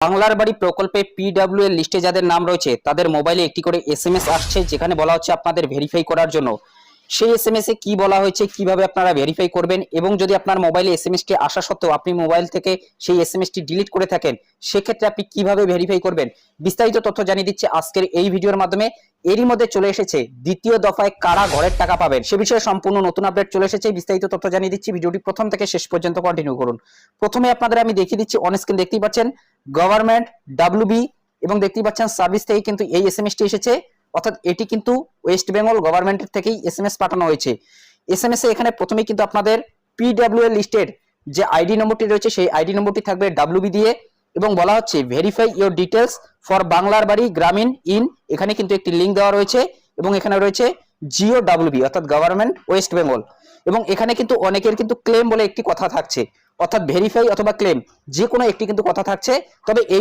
বাংলার বাড়ি প্রকল্পে পিডাব্লিউ এর লিস্টে যাদের নাম রয়েছে, তাদের মোবাইলে একটি করে এস এম এস আসছে, যেখানে বলা হচ্ছে আপনাদের ভেরিফাই করার জন্য। সেই এস এম এস এ কি বলা হয়েছে, কীভাবে আপনারা ভেরিফাই করবেন, এবং যদি আপনার মোবাইলে এস টি আসা সত্ত্বেও আপনি মোবাইল থেকে সেই এস এম এস টি ডিলিট করে থাকেন, সেক্ষেত্রে আপনি কীভাবে ভেরিফাই করবেন? বিস্তারিত তথ্য জানিয়ে দিচ্ছে আজকের এই ভিডিওর মাধ্যমে। এরই মধ্যে চলে এসেছে দ্বিতীয় দফায় কারা ঘরের টাকা পাবেন? সে বিষয়ে সম্পূর্ণ নতুন আপডেট চলে এসেছে, বিস্তারিত তথ্য জানিয়ে দিচ্ছি। ভিডিওটি প্রথম থেকে শেষ পর্যন্ত কন্টিনিউ করুন। প্রথমে আপনাদের আমি দেখিয়ে দিচ্ছি অন স্ক্রিন দেখতেই পাচ্ছেন গভর্নমেন্ট ডাব্লিউবি এবং দেখতেই পাচ্ছেন সার্ভিস থেকে কিন্তু এই এসএমএস টি এসেছে। অর্থাৎ এটি কিন্তু ওয়েস্ট বেঙ্গল গভর্নমেন্টের থেকেই এস এম এস পাঠানো হয়েছে। এস এম এস এ এখানে প্রথমেই কিন্তু আপনাদের পিডব্লিউ এর লিস্টের যে আইডি নম্বরটি রয়েছে, সেই আইডি নম্বরটি থাকবে ডাব্লিউবি দিয়ে। এবং বলা হচ্ছে ভেরিফাই ইওর ডিটেলস ফর বাংলার বাড়ি গ্রামীণ ইন। এখানে কিন্তু একটি লিঙ্ক দেওয়া রয়েছে এবং এখানে রয়েছে জিও ডাব্লিউবি অর্থাৎ গভর্নমেন্ট ওয়েস্ট বেঙ্গল এবং এখানে কিন্তু অনেকের কিন্তু ক্লেম বলে একটি কথা থাকছে, অর্থাৎ ভেরিফাই অথবা ক্লেম যে কোনো একটি কিন্তু কথা থাকছে। তবে এই